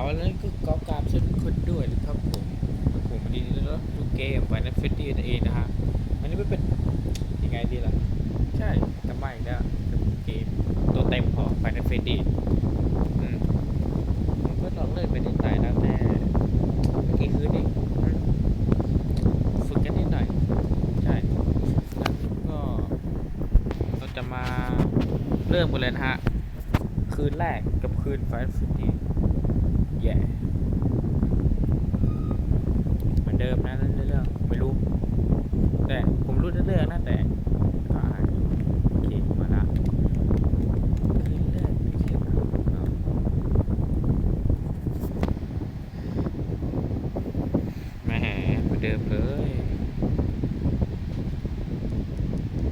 าวแล้วก็กอกราบเช่นคุณด้วยนะครับผมผมวันนี้แล้วดูเกมไฟนัลเฟสตี้นั่นเองนะฮะอันนี้ไม่เป็นยังไงดีล่ะ ใช่จะไม่แล้วกับเกมตัวเต็มของไฟนัลเฟสตี้อืมผมก็ลองเล่นไปนิดหน่อยนะแต่เมื่อกี้คืนเองอืมฝึกกันนิดหน่อย ใช่แล้วก็เราจะมาเริ่มกันเลยนะฮะ คืนแรกกับคืนไฟนัลเฟสตี้ แย่เหมือนเดิมนะเรื่องเรื่องไม่รู้ แต่ผมรู้ เรื่องนะแต่ก็อ่ายโอเคมาละคืนแรกไม่ใช่คืนเอาแหมเหมือนเดิมเลย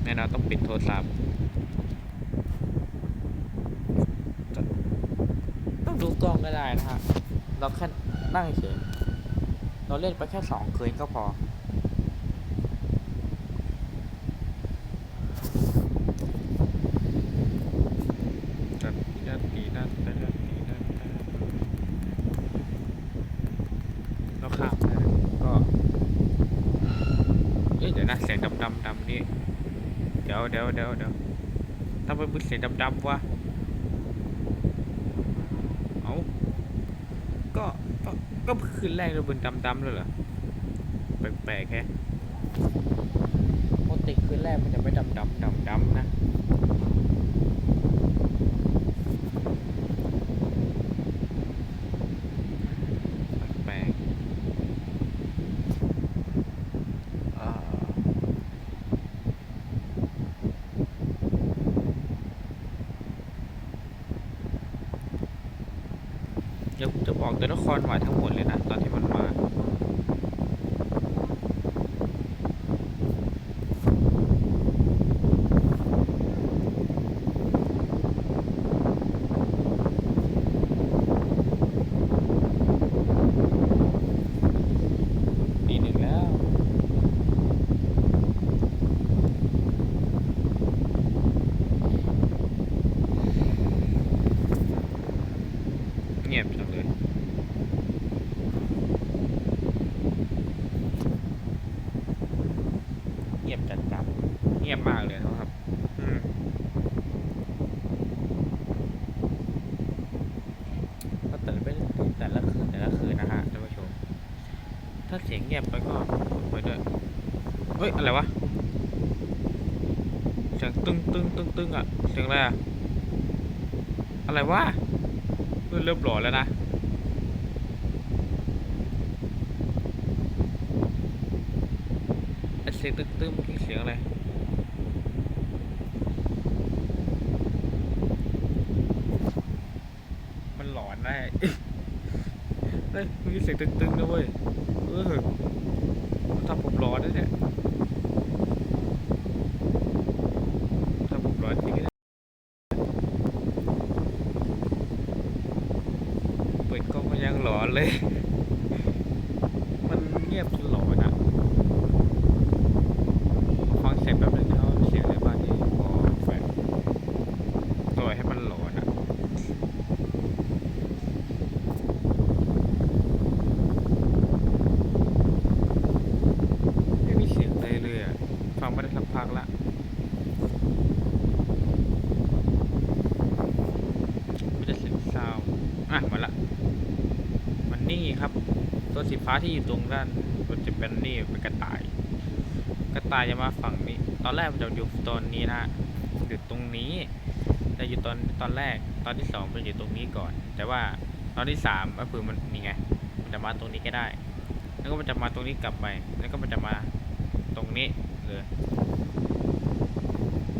แน่นอนต้องปิดโทรศัพท์ต้องดูกล้องก็ได้นะฮะเราแค่นั่งเฉยเราเล่นไปแค่สองคืนก็พอ ดัดดัดดีดัดดัดดัดดีดัดดัดเรา ข้ามได้ก็เอ๊ะเดี๋ยวนะเสียงดำดำดำนี่เดี๋ยวเดี๋ยวเดี๋ยวเดี๋ยวทำไมเป็นเสียงดำดำวะเอาก็ก็ก็คืนแรกเราเป็นดำดำเลยเหรอแปลกๆแค่ปกติคืนแรกมันจะไม่ดำดำดำดำนะ แปลกๆอ่าเดี๋ยวผม จะบอกตัวละครไหวทั้งหมดเลยนะตอนที่มันมา ปีหนึ่งแล้ว เงียบจังเลยเงียบจัดจับเงียบมากเลยนะครับก็ตื่นไปแต่ละคืนแต่ละคืนนะฮะท่านผู้ชม ถ้าเสียงเงียบไปก็ไปด้วยเฮ้ย อะไรวะเสียงตึ้งตึ้งตึ้งตึ้งอะเสียงอะไรอะอะไรวะ ริ่มเริ่มหลอนแล้วนะเสียงตึ้งตึ้งเมื่อกี้เสียงอะไรมันหลอนได้เฮ้ยมีเสียงตึงๆนะเว้ยเออทำผมร้อนนะเนี่ยทำผมร้อนจริงนะเปิดก ล้องมันยังหลอนเลย มันเงียบจนหลอนอะ ฟังเสียงแป๊บนึงนะครับเสียงอะไรบ้างที่พอแฟนตัวให้มันหลอนอะ ไม่มีเสียงอะไรเลยอะ ฟังไม่ได้สักพักละ ไม่ได้เสียงซาวด์อะ มาละ มันนี่ครับ ตัวสี ฟ้าที่อยู่ตรงด้านมันจะเป็นนี่เป็นกระต่าย กระต่ายจะมาฝั่งนี้ ตอนแรกมันจะอยู่ตอนนี้นะอยู่ตรงนี้แต่อยู่ตอนตอนแรก ตอนที่สองมันอยู่ตรงนี้ก่อน แต่ว่าตอนที่สามก็คือมันนี่ไง มันจะมาตรงนี้ก็ได้ แล้วก็มันจะมาตรงนี้กลับไป แล้วก็มันจะมาตรงนี้เลย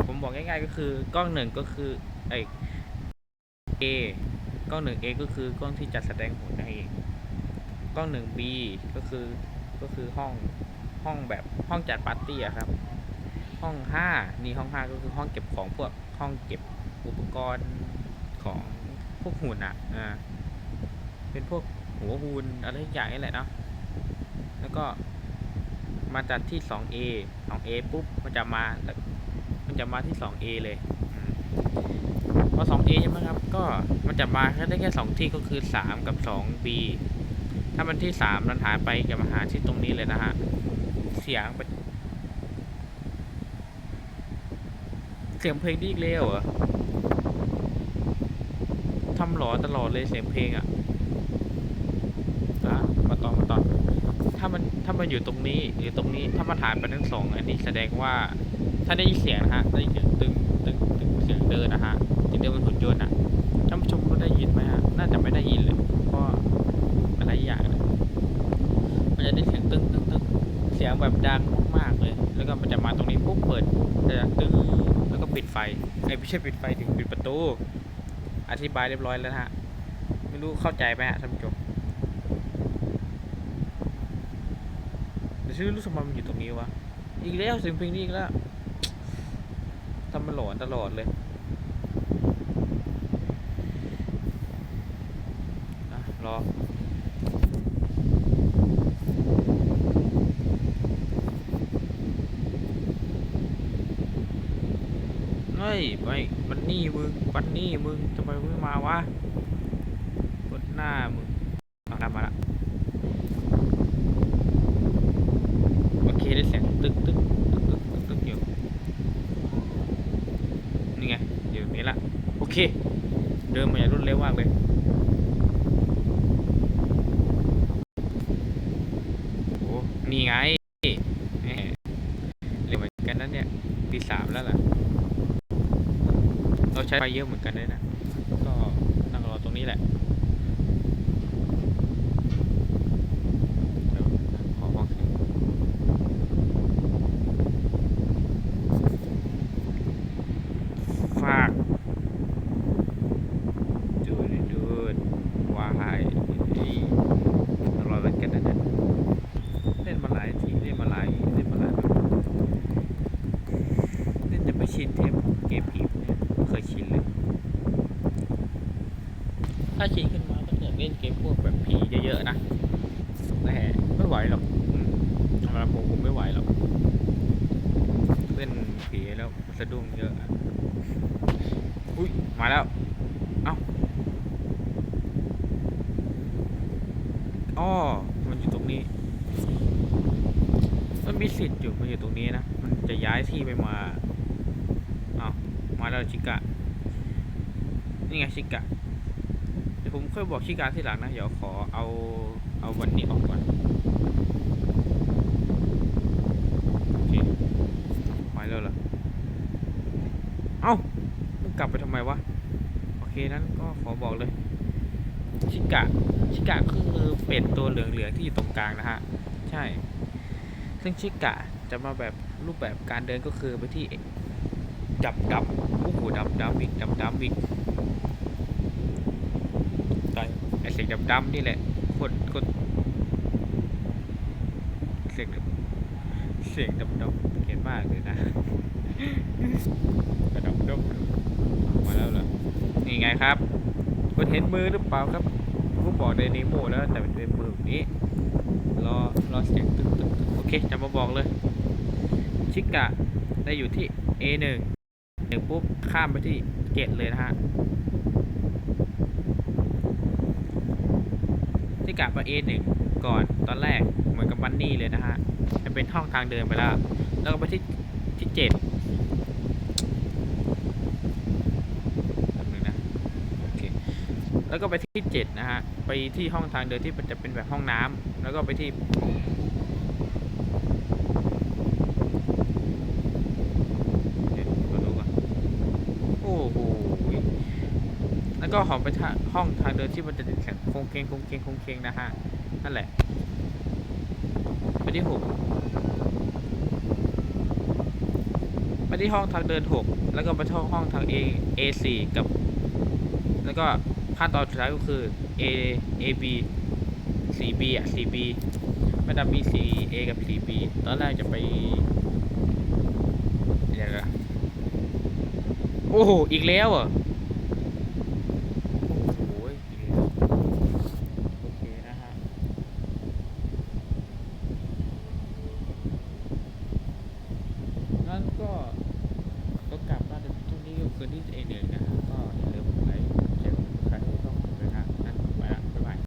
ผมบอกง่ายๆก็คือกล้องหนึ่งก็คือไอ A กล้องหนึ่ง A ก็คือกล้องที่จัดแสดงผลนั่นเอง กล้องหนึ่ง B ก็คือก็คือห้องห้องแบบห้องจัดปาร์ตี้อะครับ ห้องห้านี่ห้องห้าก็คือห้องเก็บของพวกห้องเก็บอุปกรณ์ของพวกหุ่นอะอ่าเป็นพวกหัวหุ่นอะไรอย่างนี้แหละเนาะแล้วก็มาจัดที่ 2A 2A ปุ๊บมันจะมามันจะมาที่ 2A เลยอืมพอ 2A ใช่ไหมครับ ก็มันจะมาแค่ได้แค่ 2 ที่ก็คือ 3 กับ 2B ถ้ามันที่3มันหายไปจะมาหาที่ตรงนี้เลยนะฮะ เสียงเสียงเพลงดีอีกแล้วเหรอทำหลอตลอดเลยเสียงเพลงอะอะมาต่อมาต่อถ้ามันถ้ามันอยู่ตรงนี้หรือตรงนี้ถ้ามันหายไปทั้งสองอันนี้แสดงว่าถ้าได้ยินเสียงนะฮะได้ยินเสียงตึงตึงตึงเสียงเดินนะฮะที่เดินบนหุ่นยนต์อะท่านผู้ชมก็ได้ยินไหมฮะน่าจะไม่ได้ยินเลยเพราะ อะไรอย่างนะมันจะได้เสียงตึงตึงตึงเสียงแบบดังมากๆเลย แล้วก็มันจะมาตรงนี้ปุ๊บเปิดจะตึงแล้วก็ปิดไฟไอ้ไม่ใช่ปิดไฟถึงปิดประตู อธิบายเรียบร้อยแล้วฮะ ไม่รู้เข้าใจไหมฮะท่านผู้ชมเดี๋ยวชื่อรู้สึกมันอยู่ตรงนี้วะ อีกแล้วเสียงเพลงนี้อีกแล้วทำมันหลอนตลอดเลยอะรอ เฮ้ ยไม่มันนี่มึงมันนี่มึงทำไมมึงมาวะกดหน้ามึงเอาทำมาละโอเคได้เสียงตึกตึกตึกตึกตึกตึกอยู่นี่ไงอยู่นี่ละโอเค เดินมาอย่างรวดเร็วมากเลยโอ้นี่ไงแหมเร็วเหมือนกันนั้นเนี่ยตีสามแล้วล่ะ เราใช้ไฟเยอะเหมือนกันเลยนะก็นั่งรอตรงนี้แหละเดี๋ยวขอฟังเสียง ฝากดูดดูดวายนี่อร่อยเหมือนกันนะเนี่ยเล่นมาหลายทีเล่นมาหลายเล่นมาหลายเล่นจะไม่ชินเทปเกมผีพวกเนี่ยไม่เคยชินเลย ถ้าชินขึ้นมาก็จะเล่นเกมพวกแบบผีเยอะๆนะแต่ไม่ไหวหรอกสำหรับผมผมไม่ไหวหรอกเล่นผีแล้วสะดุ้งเยอะอุ้ยมาแล้ว เอ้าอ้อมันอยู่ตรงนี้ มันมีสิทธิ์อยู่มันอยู่ตรงนี้นะ มันจะย้ายที่ไปมา เอ้ามาแล้วชิกะ นี่ไงชิกะ ดี๋ยวผมค่อยบอกชิกะที่หลังนะ เดี๋ยวขอเอาเอาวันนี้ออกก่อนโอเคไปแล้วเหรอเอ้ามึงกลับไปทำไมวะ โอเคนั้นก็ขอบอกเลย ชิกะ ชิกะคือเป็ดตัวเหลืองๆที่อยู่ตรงกลางนะฮะ ใช่ ซึ่งชิกะจะมาแบบรูปแบบการเดินก็คือไปที่ดับดับโอ้โหดับดับอีกดับดับอีก เสียงดับดับนี่แหละคตรโคตรเสียงดับเสียงดับดับเขียนมากเลยนะกระดับดับมาแล้วเหรอนี่ไงครับคุณเห็นมือหรือเปล่าครับผมบอกในนิโมแล้วแต่เป็นมือแบบนี้รอรอเสียงตึ๊กตึ๊กตึ๊กโอเคจะมาบอกเลย ชิกะได้อยู่ที่ A1 หนึ่งปุ๊บข้ามไปที่เกตเลยนะฮะ ที่กะไป A1 ก่อนตอนแรกเหมือนกับบันนี่เลยนะฮะจะเป็นห้องทางเดินไปแล้ว แล้วก็ไปที่ที่เจ็ดแป๊บนึงนะแล้วก็ไปที่เจ็ดนะฮะไปที่ห้องทางเดินที่มันจะเป็นแบบห้องน้ำแล้วก็ไปที่เดี๋ยวมาดูก่อนโอ้โห แล้วก็หอมไปทางห้องทางเดินที่มันจะเป็นแข็งคงเคงคงเคงคงเคงนะฮะ นั่นแหละไปที่หกไปที่ห้องทางเดินหกแล้วก็ไปที่ห้องทาง A A สี่กับ แล้วก็ขั้นตอนสุดท้ายก็คือ A A B 4 B อะ4 B มันจะมี4 A กับ 4 B ตอนแรกจะไปเดี๋ยวนะโอ้โห อีกแล้วอะ